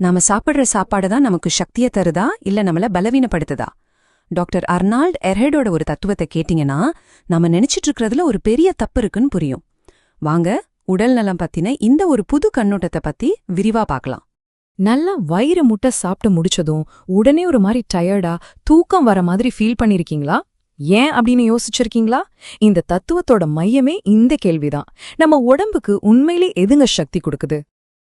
நாம சாப்பிடுற சாப்பாடு தான் நமக்கு சக்தியை தருதா? இல்ல நம்மள பலவீனப்படுத்துதா? டாக்டர் அர்னால்ட் எர்ஹெடோட ஒரு தத்துவத்தை கேட்டீங்கன்னா நாம நினைச்சிட்டு இருக்கிறதுல ஒரு பெரிய தப்பு இருக்குன்னு புரியும். வாங்க உடல் நலம் பத்தின இந்த ஒரு புது கண்ணோட்டத்தை பத்தி விரிவா பார்க்கலாம். நல்லா வயிறு முட்டை சாப்பிட்டு முடிச்சதும் உடனே ஒரு மாதிரி டயர்டா தூக்கம் வர மாதிரி ஃபீல் பண்ணிருக்கீங்களா? ஏன் அப்படின்னு யோசிச்சிருக்கீங்களா? இந்த தத்துவத்தோட மையமே இந்த கேள்விதான். நம்ம உடம்புக்கு உண்மையிலே எதுங்க சக்தி கொடுக்குது?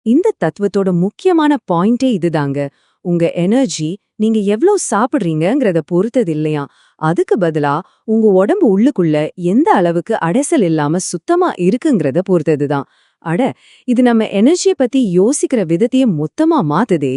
இந்த தத்துவத்தோட முக்கியமான பாயிண்டே இதுதாங்க. உங்க எனர்ஜி நீங்க எவ்ளோ சாப்பிடுறீங்கங்கறத பொறுத்தது இல்லையா? அதுக்கு பதிலா உங்க உடம்பு உள்ளுக்குள்ள எந்த அளவுக்கு அடைசல் இல்லாம சுத்தமா இருக்குங்கிறத பொறுத்ததுதான் அட இது நம்ம எனர்ஜிய பத்தி யோசிக்கிற விதத்தையே மொத்தமா மாத்துதே.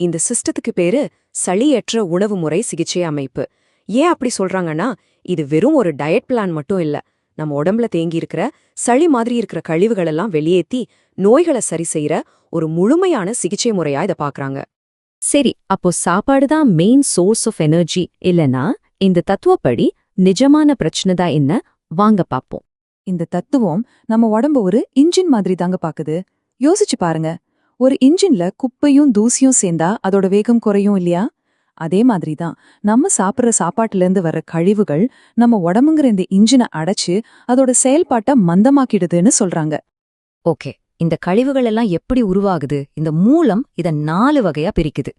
இந்த சிஸ்டத்துக்கு பேரு சளியற்ற உணவு முறை சிகிச்சை அமைப்பு. ஏன் அப்படி சொல்றாங்கன்னா இது வெறும் ஒரு டயட் பிளான் மட்டும் இல்ல. நம்ம உடம்புல தேங்கி இருக்கிற சளி மாதிரி இருக்கிற கழிவுகள் எல்லாம் வெளியேத்தி நோய்களை சரி செய்யற ஒரு முழுமையான சிகிச்சை முறையா இத பாக்குறாங்க. சரி அப்போ சாப்பாடு தான் மெயின் சோர்ஸ் ஆஃப் எனர்ஜி இல்லனா இந்த தத்துவப்படி நிஜமான பிரச்சனை தான் என்ன? வாங்க பாப்போம். இந்த தத்துவம் நம்ம உடம்ப ஒரு இன்ஜின் மாதிரி தாங்க பாக்குது. யோசிச்சு பாருங்க ஒரு இன்ஜின்ல குப்பையும் தூசியும் சேர்ந்தா அதோட வேகம் குறையும் இல்லையா? அதே மாதிரி தான் நம்ம சாப்பிடுற சாப்பாட்டுல இருந்து வர கழிவுகள் நம்ம உடம்புங்கிற இந்த இன்ஜினை அடைச்சு அதோட செயல்பாட்டை மந்தமாக்கிடுதுன்னு சொல்றாங்க. ஓகே இந்த கழிவுகள் எல்லாம் எப்படி உருவாகுது? இந்த மூலம் இத நாலு வகையா பிரிக்குது.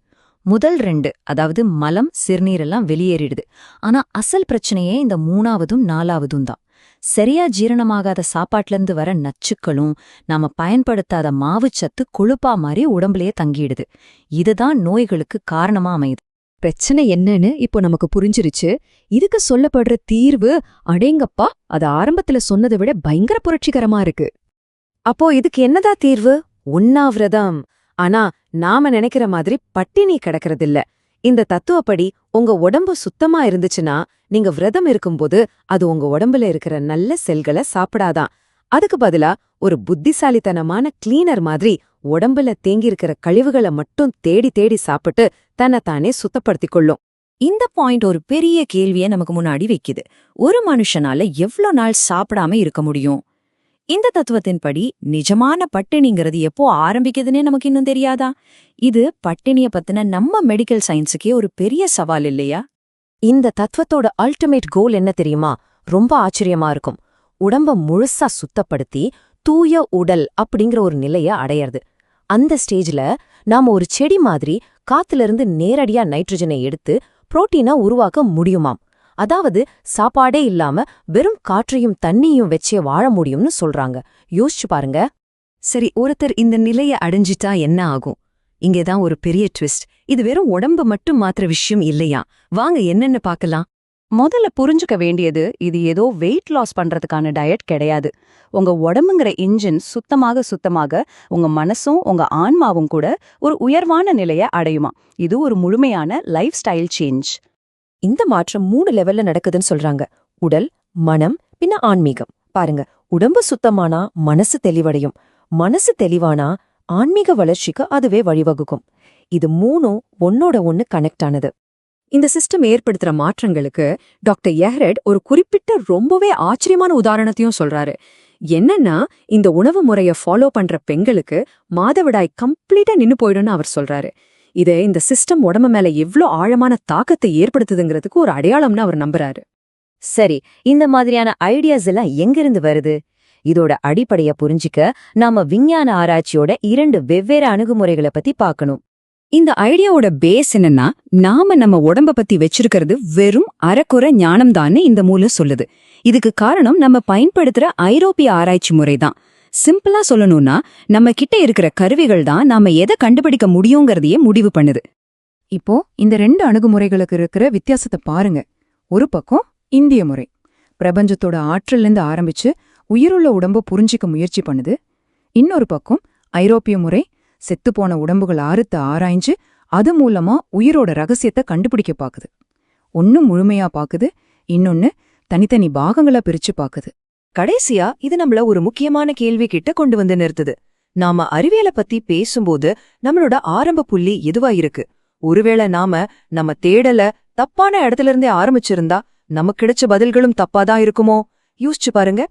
முதல் ரெண்டு அதாவது மலம் சிறுநீர் எல்லாம் வெளியேறிடுது. ஆனா அசல் பிரச்சனையே இந்த மூணாவதும் நாலாவதும் தான். சரியா ஜீரணமாகாத சாப்பாட்டுல இருந்து வர நச்சுக்களும் நாம பயன்படுத்தாத மாவுச்சத்து கொழுப்பா மாதிரி உடம்புலயே தங்கிடுது. இதுதான் நோய்களுக்கு காரணமா அமையுது. பிரச்சனை என்னன்னு இப்போ நமக்கு புரிஞ்சிருச்சு. இதுக்கு சொல்லப்படுற தீர்வு அடேங்கப்பா அது ஆரம்பத்துல சொன்னதை விட பயங்கர புரட்சிகரமா இருக்கு. அப்போ இதுக்கு என்னதா தீர்வு? உண்ணாவிரதம். ஆனா நாம நினைக்கிற மாதிரி பட்டினி கிடக்கறதில்ல. இந்த தத்துவப்படி உங்க உடம்பு சுத்தமா இருந்துச்சுன்னா நீங்க விரதம் இருக்கும்போது அது உங்க உடம்புல இருக்கிற நல்ல செல்களை சாப்பிடாதான். அதுக்கு பதிலா ஒரு புத்திசாலித்தனமான கிளீனர் மாதிரி உடம்புல தேங்கியிருக்கிற கழிவுகளை மட்டும் தேடி தேடி சாப்பிட்டு தன்னைத்தானே சுத்தப்படுத்திக் கொள்ளும் இந்த பாயிண்ட் ஒரு பெரிய கேள்வியை நமக்கு முன்னாடி வைக்குது. ஒரு மனுஷனால எவ்ளோ நாள் சாப்பிடாம இருக்க முடியும்? இந்த தத்துவத்தின்படி நிஜமான பட்டினிங்கிறது எப்போ ஆரம்பிக்குதுன்னே நமக்கு இன்னும் தெரியாதா? இது பட்டினிய பத்தின நம்ம மெடிக்கல் சயின்ஸுக்கே ஒரு பெரிய சவால் இல்லையா? இந்த தத்துவத்தோட அல்டிமேட் கோல் என்ன தெரியுமா? ரொம்ப ஆச்சரியமா இருக்கும். உடம்ப முழுசா சுத்தப்படுத்தி தூய உடல் அப்படிங்கிற ஒரு நிலைய அடையறது. அந்த ஸ்டேஜ்ல நாம ஒரு செடி மாதிரி காத்துல இருந்து நேரடியா நைட்ரஜனை எடுத்து புரோட்டீனா உருவாக்க முடியுமாம். அதாவது சாப்பாடே இல்லாம வெறும் காற்றையும் தண்ணியும் வச்சே வாழ முடியும்னு சொல்றாங்க. யோசிச்சு பாருங்க. சரி ஒருத்தர் இந்த நிலைய அடைஞ்சிட்டா என்ன ஆகும்? இங்கேதான் ஒரு பெரிய ட்விஸ்ட் இது வெறும் உடம்பு மட்டும் மாத்திர விஷயம் இல்லையா? வாங்க என்னன்னு பார்க்கலாம். முதல்ல புரிஞ்சுக்க வேண்டியது இது ஏதோ வெயிட் லாஸ் பண்றதுக்கான டயட் கிடையாது. உங்க உடம்புங்கிற இன்ஜின் சுத்தமாக சுத்தமாக உங்க மனசும் உங்க ஆன்மாவும் கூட ஒரு உயர்வான நிலைய அடையுமா? இது ஒரு முழுமையான லைஃப் ஸ்டைல் சேஞ்ச் இந்த மாற்றம் மூணு லெவல்ல நடக்குதுன்னு சொல்றாங்க. உடல் மனம் பின்ன ஆன்மீகம். பாருங்க உடம்பு சுத்தமானா மனசு தெளிவடையும். மனசு தெளிவானா ஆன்மீக வளர்ச்சிக்கு அதுவே வழிவகுக்கும். இது மூணும் ஒன்னோட ஒன்னு கனெக்ட் ஆனது. இந்த சிஸ்டம் ஏற்படுத்துற மாற்றங்களுக்கு டாக்டர் எஹ்ரெட் ஒரு குறிப்பிட்ட ரொம்பவே ஆச்சரியமான உதாரணத்தையும் சொல்றாரு. என்னன்னா இந்த உணவு முறைய ஃபாலோ பண்ற பெண்களுக்கு மாதவிடாய் கம்ப்ளீட்டா நின்னு போயிடும்னு அவர் சொல்றாரு. இது இந்த சிஸ்டம் உடம்பு மேல எவ்ளோ ஆழமான தாக்கத்தை ஏற்படுத்துதுங்கிறதுக்கு ஒரு அடையாளம்னு அவர் நம்புறாரு. சரி இந்த மாதிரியான ஐடியாஸ் எல்லாம் எங்கிருந்து வருது? இதோட அடிப்படைய புரிஞ்சிக்க நாம விஞ்ஞான ஆராய்ச்சியோட இரண்டு வெவ்வேறு அணுகுமுறைகளை பத்தி பார்க்கணும். இந்த ஐடியாவோட பேஸ் என்னன்னா நாம நம்ம உடம்ப பத்தி வச்சிருக்கிறது வெறும் அறக்குறை ஞானம்தான்னு இந்த மூலம் சொல்லுது. இதுக்கு காரணம் நம்ம பயன்படுத்துற ஐரோப்பிய ஆராய்ச்சி முறைதான். சிம்பிளா சொல்லணும்னா நம்ம கிட்ட இருக்கிற கருவிகள் தான் நாம எதை கண்டுபிடிக்க முடியுங்கிறதையே முடிவு பண்ணுது. இப்போ இந்த ரெண்டு அணுகுமுறைகளுக்கு இருக்கிற வித்தியாசத்தை பாருங்க. ஒரு பக்கம் இந்திய முறை. பிரபஞ்சத்தோட ஆற்றல்லேருந்து ஆரம்பிச்சு உயிருள்ள உடம்ப புரிஞ்சிக்க முயற்சி பண்ணுது. இன்னொரு பக்கம் ஐரோப்பிய முறை செத்துப்போன உடம்புகள் ஆறுத்து ஆராய்ஞ்சு அது மூலமா உயிரோட ரகசியத்தை கண்டுபிடிக்க பாக்குது. ஒன்னு முழுமையா பாக்குது இன்னொன்னு தனித்தனி பாகங்களா பிரிச்சு பாக்குது. கடைசியா இது நம்மள ஒரு முக்கியமான கேள்வி கிட்ட கொண்டு வந்து நிறுத்துது. நாம அறிவியலை பத்தி பேசும்போது நம்மளோட ஆரம்ப புள்ளி எதுவா இருக்கு? ஒருவேளை நாம நம்ம தேடல தப்பான இடத்துல இருந்தே ஆரம்பிச்சிருந்தா நமக்கு கிடைச்ச பதில்களும் தப்பாதான் இருக்குமோ? யோசிச்சு பாருங்க.